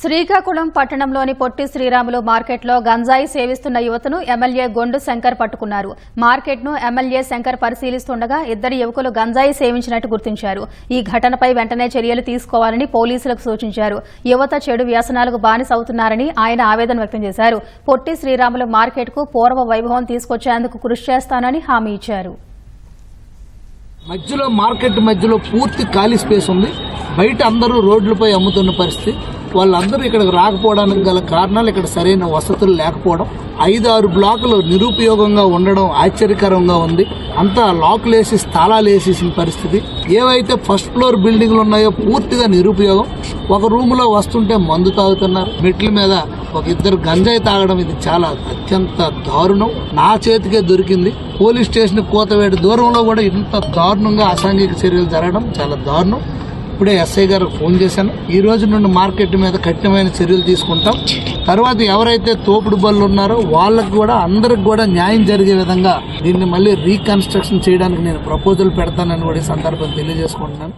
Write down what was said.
శ్రీకాకుళం పట్టణంలోని పొట్టి శ్రీరాములు మార్కెట్లో గంజాయి సేవిస్తున్న యువతను ఎమ్మెల్యే గొండు శంకర్ పట్టుకున్నారు. మార్కెట్ను ఎమ్మెల్యే శంకర్ పరిశీలిస్తుండగా ఇద్దరు యువకులు గంజాయి సేవించినట్టు గుర్తించారు. ఈ ఘటనపై వెంటనే చర్యలు తీసుకోవాలని పోలీసులకు సూచించారు. యువత చెడు వ్యసనాలకు బానిసవుతున్నారని ఆయన ఆవేదన వ్యక్తం చేశారు. పొట్టి శ్రీరాములు మార్కెట్కు పూర్వ వైభవం తీసుకొచ్చేందుకు కృషి చేస్తానని హామీ ఇచ్చారు. మధ్యలో మార్కెట్ మధ్యలో పూర్తి ఖాళీ స్పేస్ ఉంది. బయట అందరూ రోడ్లపై అమ్ముతున్న పరిస్థితి. వాళ్ళందరూ ఇక్కడికి రాకపోవడానికి గల కారణాలు ఇక్కడ సరైన వసతులు లేకపోవడం ఐదు ఆరు బ్లాకులు నిరుపయోగంగా ఉండడం ఆశ్చర్యకరంగా ఉంది. అంతా లాకులు వేసి స్థలాలు వేసేసిన పరిస్థితి. ఏవైతే ఫస్ట్ ఫ్లోర్ బిల్డింగ్లు ఉన్నాయో పూర్తిగా నిరుపయోగం. ఒక రూములో వస్తుంటే మందు తాగుతున్నారు. మెట్ల మీద ఒక ఇద్దరు గంజాయి తాగడం ఇది చాలా అత్యంత దారుణం. నా చేతికే దొరికింది. పోలీస్ స్టేషన్ కోతవేడి దూరంలో కూడా ఇంత దారుణంగా అసాంఘిక చర్యలు జరగడం చాలా దారుణం. ఇప్పుడే ఎస్ఐ గారు ఫోన్ చేశాను. ఈ రోజు నుండి మార్కెట్ మీద కఠినమైన చర్యలు తీసుకుంటాం. తర్వాత ఎవరైతే తోపుడు బళ్ళు ఉన్నారో వాళ్ళకు కూడా అందరికి కూడా న్యాయం జరిగే విధంగా దీన్ని మళ్ళీ రీకన్స్ట్రక్షన్ చేయడానికి నేను ప్రపోజల్ పెడతానని కూడా ఈ సందర్భం తెలియజేసుకుంటున్నాను.